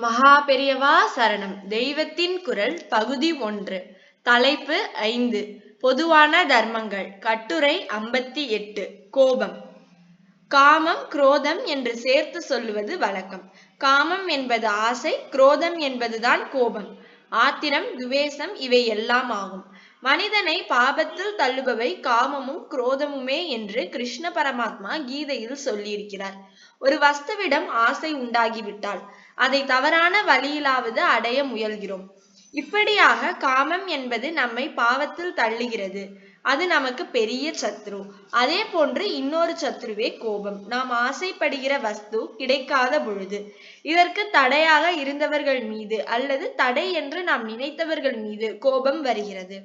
மகா பெரியவா சரணம். தெய்வத்தின் குரல் பகுதி ஒன்று. தலைப்பு ஐந்து. பொதுவான தர்மங்கள். கட்டுரை ஐம்பத்தி எட்டு. கோபம். காமம் குரோதம் என்று சேர்த்து சொல்லுவது வழக்கம். காமம் என்பது ஆசை குரோதம் என்பதுதான் கோபம். ஆத்திரம் துவேஷம் இவை எல்லாம் ஆகும். மனிதனை பாபத்தில் தள்ளுபவை காமமும் குரோதமுமே என்று கிருஷ்ண பரமாத்மா கீதையில் சொல்லியிருக்கிறார். ஒரு வஸ்துவிடம் ஆசை உண்டாகிவிட்டால் அதை தவறான வழியிலாவது அடைய முயல்கிறோம். இப்படியாக காமம் என்பது நம்மை பாவத்தில் தள்ளுகிறது. அது நமக்கு பெரிய சத்ரு. அதே போன்று இன்னொரு சத்ருவே கோபம். நாம் ஆசைப்படுகிற வஸ்து கிடைக்காத பொழுது. இதற்கு தடையாக இருந்தவர்கள் மீது அல்லது தடை என்று நாம் நினைத்தவர்கள் மீது கோபம் வருகிறது.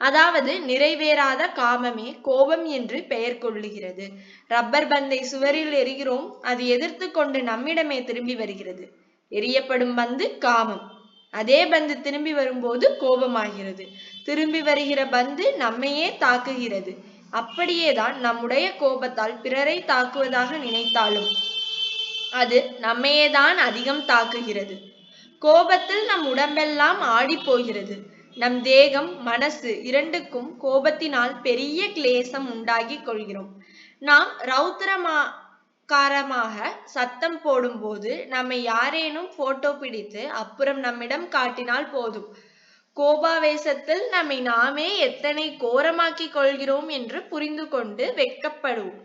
அதாவது நிறைவேறாத காமமே கோபம் என்று பெயர் கொள்ளுகிறது. ரப்பர் பந்தை சுவரில் எரிகிறோம் அது எதிர்த்து கொண்டு நம்மிடமே திரும்பி வருகிறது. எரியப்படும் பந்து காமம். அதே பந்து திரும்பி வரும்போது கோபமாகிறது. திரும்பி வருகிற பந்து நம்மையே தாக்குகிறது. அப்படியேதான் நம்முடைய கோபத்தால் பிறரை தாக்குவதாக நினைத்தாலும் அது நம்மையே தான் அதிகம் தாக்குகிறது. கோபத்தில் நம் உடம்பெல்லாம் ஆடி போகிறது நம் தேகம் மனசு இரண்டுக்கும் கோபத்தினால் பெரிய கிளேசம் உண்டாகி கொள்கிறோம். நாம் ரௌத்திரமா காரமாக சத்தம் போடும்போது நம்மை யாரேனும் போட்டோ பிடித்து அப்புறம் நம்மிடம் காட்டினால் போதும். கோபாவேசத்தில் நம்மை நாமே எத்தனை கோரமாக்கிக் கொள்கிறோம் என்று புரிந்து கொண்டு வெட்கப்படுவோம்.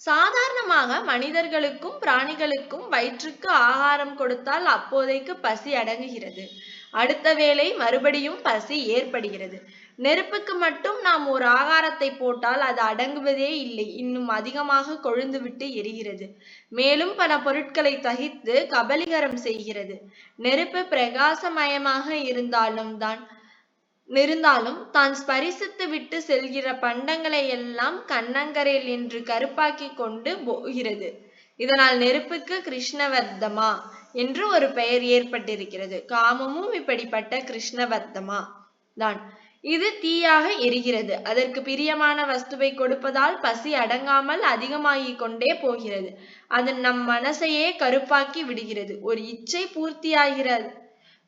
சாதாரணமாக மனிதர்களுக்கும் பிராணிகளுக்கும் வயிற்றுக்கு ஆகாரம் கொடுத்தால் அப்போதைக்கு பசி அடங்குகிறது. அடுத்த வேளை மறுபடியும் பசி ஏற்படுகிறது. நெருப்புக்கு மட்டும் நாம் ஒரு ஆகாரத்தை போட்டால் அது அடங்குவதே இல்லை. இன்னும் அதிகமாக கொழுந்துவிட்டு எரிகிறது. மேலும் பல பொருட்களை தகித்து கபலிகரம் செய்கிறது. நெருப்பு பிரகாசமயமாக இருந்தாலும் தான் இருந்தாலும் தான் ஸ்பரிசித்து விட்டு செல்கிற பண்டங்களை எல்லாம் கண்ணங்கரையில் என்று கருப்பாக்கி கொண்டு போகிறது. இதனால் நெருப்புக்கு கிருஷ்ணவர்த்தமா என்று ஒரு பெயர் ஏற்பட்டிருக்கிறது. காமமும் இப்படிப்பட்ட கிருஷ்ணவர்த்தமா தான். இது தீயாக எரிகிறது. அதற்கு பிரியமான வஸ்துவை கொடுப்பதால் பசி அடங்காமல் அதிகமாகிக் கொண்டே போகிறது. அது நம் மனசையே கருப்பாக்கி விடுகிறது. ஒரு இச்சை பூர்த்தியாகிறது.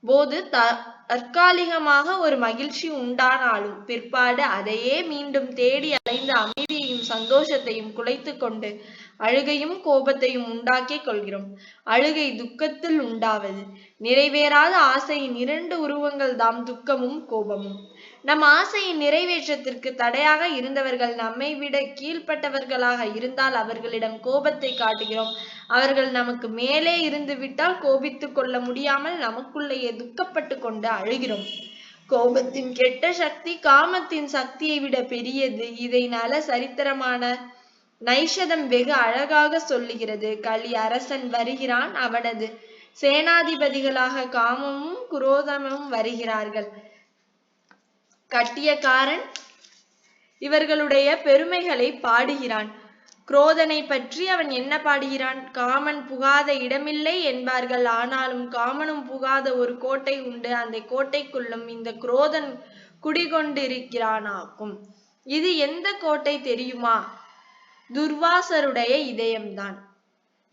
போது தற்காலிகமாக ஒரு மகிழ்ச்சி உண்டானாலும் பிற்பாடு அதையே மீண்டும் தேடி அலைந்து மகிழ்ச்சியையும் சந்தோஷத்தையும் குலைத்து கொண்டு அழுகையும் கோபத்தையும் உண்டாக்கிக் கொள்கிறோம். அழுகை துக்கத்தில் உண்டாவது நிறைவேறாத ஆசையின் இரண்டு உருவங்கள் தாம் துக்கமும் கோபமும். நம் ஆசையின் நிறைவேற்றத்திற்கு தடையாக இருந்தவர்கள் நம்மை விட கீழ்ப்பட்டவர்களாக இருந்தால் அவர்களிடம் கோபத்தை காட்டுகிறோம். அவர்கள் நமக்கு மேலே இருந்து விட்டால் கோபித்துக் கொள்ள முடியாமல் நமக்குள்ளேயே துக்கப்பட்டு கொண்டு அழுகிறோம். கோபத்தின் கெட்ட சக்தி காமத்தின் சக்தியை விட பெரியது. இதை நல சரித்திரமான நைஷதம் வெகு அழகாக சொல்லுகிறது. கலி அரசன் வருகிறான். அவனது சேனாதிபதிகளாக காமமும் குரோதமும் வருகிறார்கள். கட்டியக்காரன் இவர்களுடைய பெருமைகளை பாடுகிறான். குரோதனை பற்றி அவன் என்ன பாடுகிறான்? காமன் புகாத இடமில்லை என்பார்கள். ஆனாலும் காமனும் புகாத ஒரு கோட்டை உண்டு. அந்த கோட்டைக்குள்ளும் இந்த குரோதன் குடிகொண்டிருக்கிறானாக்கும். இது எந்த கோட்டை தெரியுமா? துர்வாசருடைய இதயம்தான்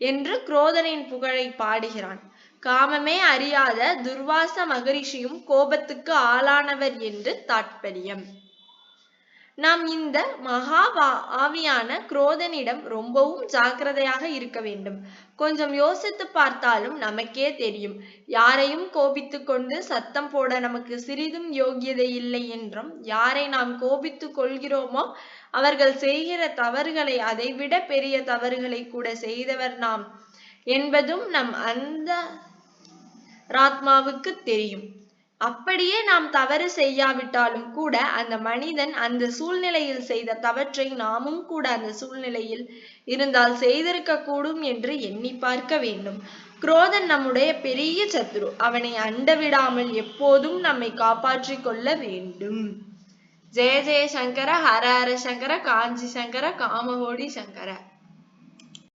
என்று குரோதனின் புகழை பாடுகிறான். காமமே அறியாத துர்வாச மகரிஷியும் கோபத்துக்கு ஆளானவர் என்று தாட்பரியம் நாம் இந்த மகா ஆவியான குரோதனிடம் ரொம்பவும் ஜாக்கிரதையாக இருக்க வேண்டும். கொஞ்சம் யோசித்து பார்த்தாலும் நமக்கே தெரியும். யாரையும் கோபித்து கொண்டு சத்தம் போட நமக்கு சிறிதும் யோகியதை இல்லை என்றும் யாரை நாம் கோபித்து கொள்கிறோமோ அவர்கள் செய்கிற தவறுகளை அதைவிட பெரிய தவறுகளை கூட செய்தவர் நாம் என்பதும் நம் அந்த ராத்மாவுக்கு தெரியும். அப்படியே நாம் தவறு செய்யாவிட்டாலும் கூட அந்த மனிதன் அந்த சூழ்நிலையில் செய்த தவற்றை நாமும் கூட அந்த சூழ்நிலையில் இருந்தால் செய்திருக்க கூடும் என்று எண்ணி பார்க்க வேண்டும். குரோதன் நம்முடைய பெரிய சத்ரு. அவனை அண்ட விடாமல் எப்போதும் நம்மை காப்பாற்றிக் கொள்ள வேண்டும். ஜெய ஜெய சங்கர ஹர ஹர சங்கர காஞ்சி சங்கர காமகோடி சங்கர.